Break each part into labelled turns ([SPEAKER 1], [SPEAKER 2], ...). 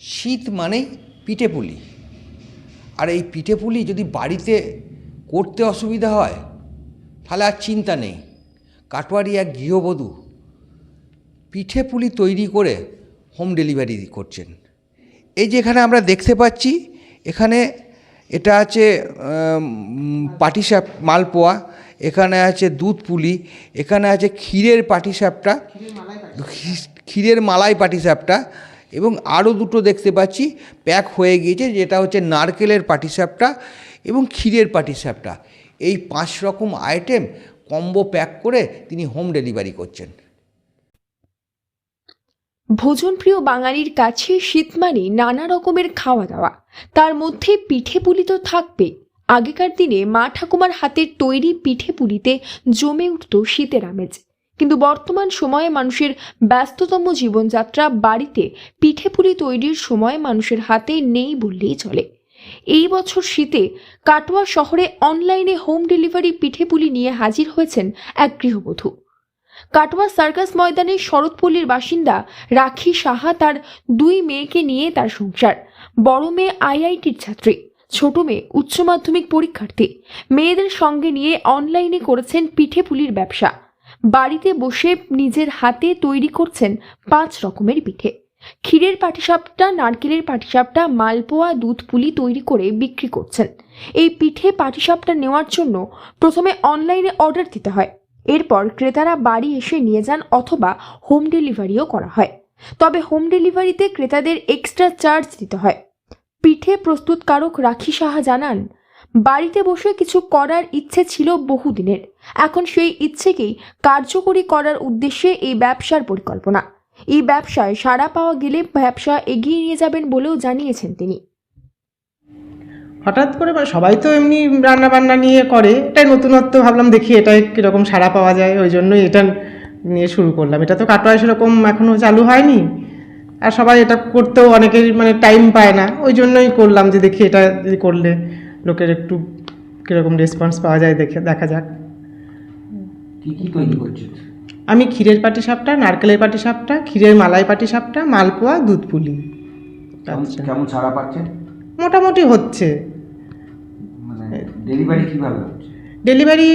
[SPEAKER 1] শীত মানেই পিঠে পুলি। আর এই পিঠে পুলি যদি বাড়িতে করতে অসুবিধা হয় তাহলে আর চিন্তা নেই। কাটোয়ারি এক গৃহবধূ পিঠে পুলি তৈরি করে হোম ডেলিভারি করছেন। এই যে এখানে আমরা দেখতে পাচ্ছি এখানে এটা আছে পাটিসাপ মালপোয়া এখানে আছে দুধ পুলি এখানে আছে ক্ষীরের পাটিসাপটা ক্ষীরের মালাই পাটিসাপটা এবং আরও দুটো দেখতে পাচ্ছি। প্যাক হয়ে গিয়েছে, যেটা হচ্ছে নারকেলের পাটিসাপটা এবং ক্ষীরের পাটিসাপটা। এই পাঁচ রকম আইটেম কম্বো প্যাক করে তিনি হোম ডেলিভারি করছেন।
[SPEAKER 2] ভোজনপ্রিয় বাঙালির কাছে শীত মানে নানা রকমের খাওয়া দাওয়া তার মধ্যে পিঠে পুলি তো থাকবে আগেকার দিনে মা ঠাকুমার হাতের তৈরি পিঠে পুলিতে জমে উঠত শীতের আমেজ। কিন্তু বর্তমান সময়ে মানুষের ব্যস্ততম জীবনযাত্রা বাড়িতে পিঠে পুলি তৈরির সময় মানুষের হাতে নেই বললেই চলে। এই বছর শীতে কাটোয়া শহরে অনলাইনে হোম ডেলিভারি পিঠে পুলি নিয়ে হাজির হয়েছেন এক গৃহবধূ। কাটোয়া সার্কাস ময়দানে শরৎপল্লীর বাসিন্দা রাখি সাহা তার দুই মেয়েকে নিয়ে তার সংসার। বড় মেয়ে আইআইটির ছাত্রী, ছোট মেয়ে উচ্চ মাধ্যমিক পরীক্ষার্থী। মেয়েদের সঙ্গে নিয়ে অনলাইনে করেছেন পিঠে পুলির ব্যবসা। বাড়িতে বসে নিজের হাতে তৈরি করছেন পাঁচ রকমের পিঠে। ক্ষীরের পাটিসাপটা, নারকেলের পাটিসাপটা, মালপোয়া দুধ পুলি তৈরি করে বিক্রি করছেন। এই পিঠে পাটিসাপটা নেওয়ার জন্য প্রথমে অনলাইনে অর্ডার দিতে হয়। এরপর ক্রেতারা বাড়ি এসে নিয়ে যান অথবা হোম ডেলিভারিও করা হয়। তবে হোম ডেলিভারিতে ক্রেতাদের এক্সট্রা চার্জ দিতে হয়। পিঠে প্রস্তুতকারক রাখি সাহা জানান বাড়িতে বসে কিছু করার ইচ্ছে ছিল বহুদিনের। এখন সেই ইচ্ছেকেই কার্যকরী করার উদ্দেশ্যে এই ব্যবসার পরিকল্পনা। এই ব্যবসায় সাড়া পাওয়া গেলে ব্যবসা এগিয়ে নিয়ে যাবেন বলেও জানিয়েছেন তিনি।
[SPEAKER 3] হঠাৎ করে সবাই তো এমনি রান্না বান্না নিয়ে করে, এটাই নতুনত্ব, ভাবলাম দেখি এটাই কীরকম সাড়া পাওয়া যায়, ওই জন্যই এটা নিয়ে শুরু করলাম। এটা তো কাটোয়ায় সেরকম এখনও চালু হয়নি, আর সবাই এটা করতেও অনেকের মানে টাইম পায় না, ওই জন্যই করলাম যে দেখি এটা করলে লোকের একটু কীরকম রেসপন্স পাওয়া যায় দেখে দেখা যাক।
[SPEAKER 1] কী কী তৈরি করছেন
[SPEAKER 3] আমি ক্ষীরের পাটি সাপটা নারকেলের পাটি সাপটা ক্ষীরের মালাই পাটি সাপটা মালপোয়া দুধ পুলি
[SPEAKER 1] কেমন ছাড়া পাচ্ছেন
[SPEAKER 3] মোটামুটি হচ্ছে।
[SPEAKER 1] মানে ডেলিভারি কীভাবে হচ্ছে?
[SPEAKER 3] ডেলিভারি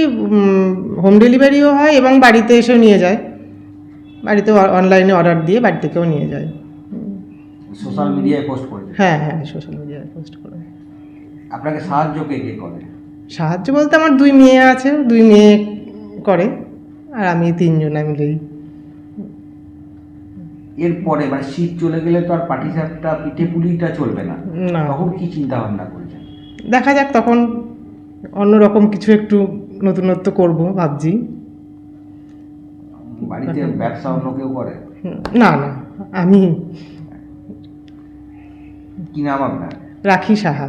[SPEAKER 3] হোম ডেলিভারিও হয় এবং বাড়িতে এসেও নিয়ে যায়। বাড়িতে অনলাইনে অর্ডার দিয়ে বাড়ি থেকেও নিয়ে যায়।
[SPEAKER 1] সোশ্যাল মিডিয়ায় পোস্ট করে
[SPEAKER 3] হ্যাঁ হ্যাঁ সোশ্যাল মিডিয়ায় পোস্ট করে।
[SPEAKER 1] আপনাকে সাহায্য কে কে করে?
[SPEAKER 3] সাহায্য বলতে আমার দুই মেয়ে আছে দুই মেয়ে করে আর আমি তিনজনা মিলেই
[SPEAKER 1] এরপরে মানে শীত চলে গেলে তো আর পাটিসাপটা পিঠে পুলিটা চলবে না।
[SPEAKER 3] না।
[SPEAKER 1] তখন কি চিন্তা ভাবনা করছেন?
[SPEAKER 3] দেখা যাক তখন অন্যরকম কিছু একটু নতুনত্ব করব ভাবছি।
[SPEAKER 1] বাড়িতে ব্যবসা অন্য কেউ করে?
[SPEAKER 3] হুম, না না আমি
[SPEAKER 1] কি নাম আপনার?
[SPEAKER 3] রাখি সাহা।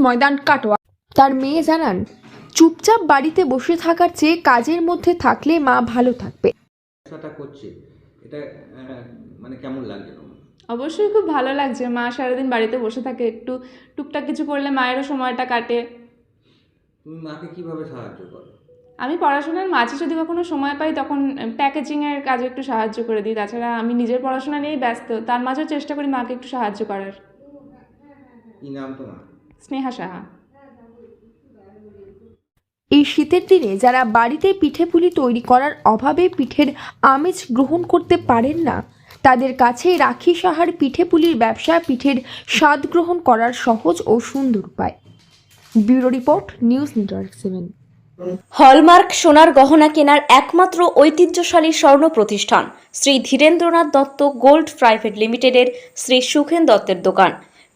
[SPEAKER 2] ময়দান কাটোয়া। তার মেয়ে জানান চুপচাপ বাড়িতে বসে থাকার চেয়ে কাজের মধ্যে থাকলে মা ভালো থাকবে।
[SPEAKER 1] করছে। এটা মানে কেমন লাগছে
[SPEAKER 4] অবশ্যই খুব ভালো লাগছে। মা সারাদিন বাড়িতে বসে থাকে। একটু টুকটাক কিছু করলে মায়েরও সময়টা কাটে।
[SPEAKER 1] তুমি মাকে কীভাবে সাহায্য করো?
[SPEAKER 4] আমি পড়াশোনার মাঝে যদি কখনো সময় পাই তখন প্যাকেজিংয়ের কাজে একটু সাহায্য করে দিই। তাছাড়া আমি নিজের পড়াশোনা নিয়েই ব্যস্ত। তার মাঝেও চেষ্টা করি মাকে একটু সাহায্য করার।
[SPEAKER 1] কি নাম তোমার?
[SPEAKER 4] স্নেহা সাহা।
[SPEAKER 2] এই শীতের দিনে যারা বাড়িতে পিঠে পুলি তৈরি করার অভাবে পিঠের আমেজ গ্রহণ করতে পারেন না তাদের কাছে রাখি সাহার পিঠে পুলির ব্যবসা পিঠের স্বাদ গ্রহণ করার সহজ ও সুন্দর উপায়। Bureau report news network seven.
[SPEAKER 5] Hallmark সোনার গহনা কেনার একমাত্র ঐতিহ্যশালী স্বর্ণ প্রতিষ্ঠান শ্রী ধীরেন্দ্রনাথ দত্ত গোল্ড প্রাইভেট লিমিটেডের শ্রী সুখেন দত্তের দোকান।